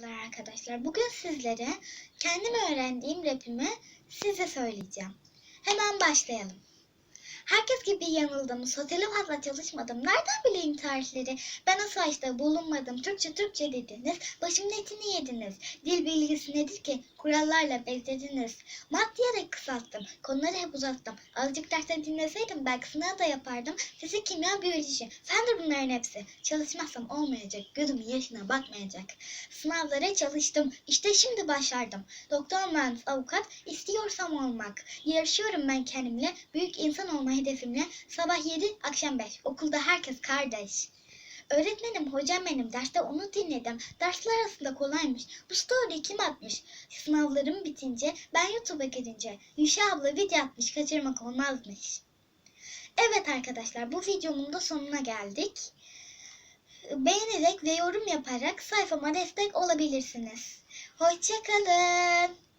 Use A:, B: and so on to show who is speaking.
A: Merhabalar arkadaşlar. Bugün sizlere kendim öğrendiğim rapimi size söyleyeceğim. Hemen başlayalım. Herkes gibi yanıldım. Sotele fazla çalışmadım. Nereden bileyim tarihleri? Ben o saçta bulunmadım. Türkçe Türkçe dediniz. Başımın etini yediniz. Dil bilgisi nedir ki? Kurallarla bezlediniz. Mat diyerek kısalttım. Konuları hep uzattım. Azıcık derste dinleseydim belki sınav da yapardım. Fizik, kimya, biyoloji. Fendir bunların hepsi. Çalışmazsam olmayacak. Gözümün yaşına bakmayacak. Sınavlara çalıştım. İşte şimdi başardım. Doktor, mühendis, avukat istiyorsam olmak. Yarışıyorum ben kendimle. Büyük insan olma hedefimle. Sabah 7, akşam 5. Okulda herkes kardeş. Öğretmenim, hocam benim. Derste onu dinledim. Dersler arasında kolaymış. Bu story kim atmış? Sınavlarım bitince, ben YouTube'a girince. Yuşa abla video atmış, kaçırmak olmazmış. Evet arkadaşlar, bu videomun da sonuna geldik. Beğenerek ve yorum yaparak sayfama destek olabilirsiniz. Hoşçakalın.